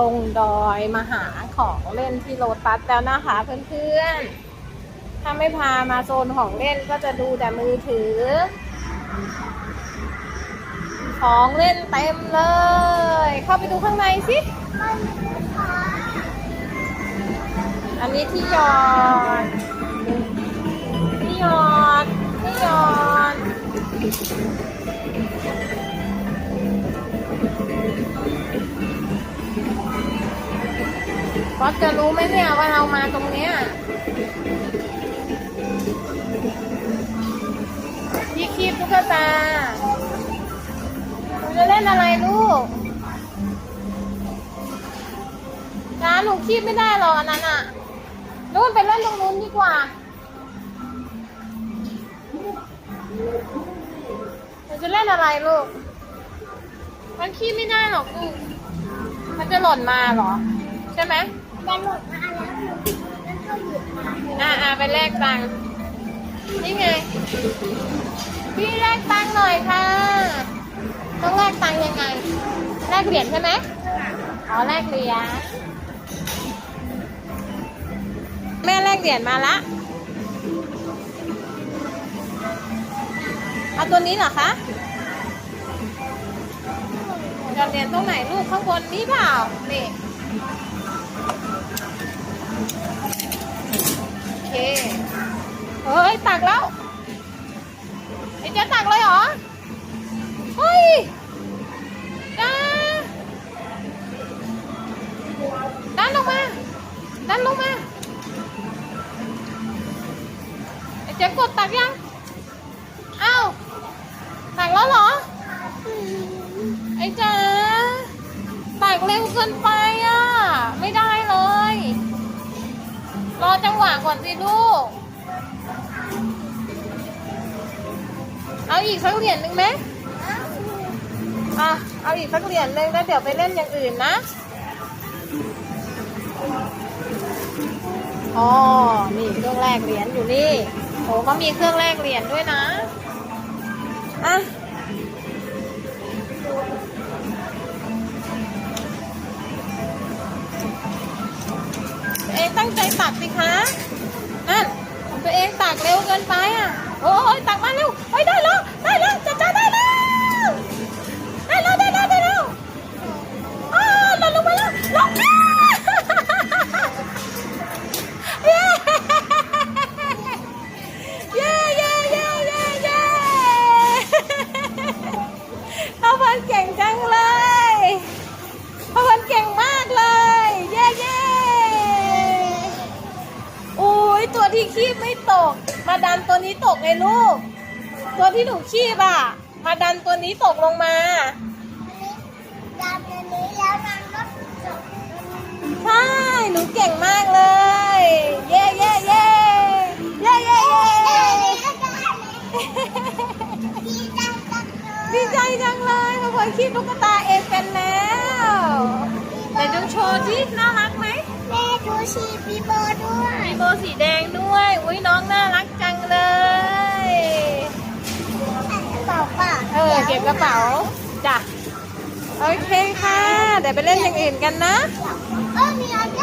ลงดอยมาหาของเล่นที่โลตัสแล้วนะคะเพื่อนๆ ถ้าไม่พามาโซนของเล่นก็จะดูแต่มือถือ ของเล่นเต็มเลย เข้าไปดูข้างในสิ อันนี้ที่ยอ ก็จะรู้ไหมเนี่ยว่าเรามาตรงเนี้ยที่คีบตุ๊กตาหนูจะเล่นอะไรลูกร้านหนูคีบไม่ได้หรอกอันนั้นอะนู่นไปเล่นตรงนู้นดีกว่าหนูจะเล่นอะไรลูก มันคีบไม่ได้หรอกลูก มันจะหล่นมาหรอ ใช่ไหม จะหลุดมาแล้วหนูแล้วก็หยุดมาอ่าอ่าไปแลกตังค์นี่ไง พี่แลกตังค์หน่อยค่ะ ต้องแลกตังค์ยังไง แลกเหรียญใช่ไหมอ๋อแลกเหรียญ แม่แลกเหรียญมาละ เอาตัวนี้เหรอคะหยอดเหรียญตรงไหนลูกข้างบนนี้เปล่านี่ ยตักแล้วไอ้เจ๊ตักเลยเหรอ เฮ้ยจ้าดันลงมาดันลงมาไอ้เจ๊กดตักยังอ้าวตักแล้วเหรอ ไอ้จ๋าตักเร็วเกินไปอะ ไม่ได้เลย รอจังหวะก่อนสิลูก เอาอีกสักเหรียญหนึ่งไหมอะเอาอีกสักเหรียญหนึ่งแล้วเดี๋ยวไปเล่นอย่างอื่นนะอ๋อนี่เครื่องแลกเหรียญอยู่นี่โอ้เขามีเครื่องแลกเหรียญด้วยนะอะเองตั้งใจตักสิคะ นั่น ตัวเองตักเร็วเกินไป ไม่ตก มาดันตัวนี้ตกไงลูก ตัวที่หนูคีบอะ มาดันตัวนี้ตกลงมาดำอันนี้แล้วนางก็จบใช่หนูเก่งมากเลย เย้เย้เย้เย้เย้เย้ดีใจจังเลยดีใจจังเลยบางคนคีบตุ๊กตาเองเป็นแล้วไหนดูโชว์สิน่ารักไหมแม่ดูชีปีโบด้วยมีโบสีแดง ก็บกระเป๋าจ้ะโอเคค่ะ เดี๋ยวไปเล่นอย่างอื่นกันนะ เออมีอะไร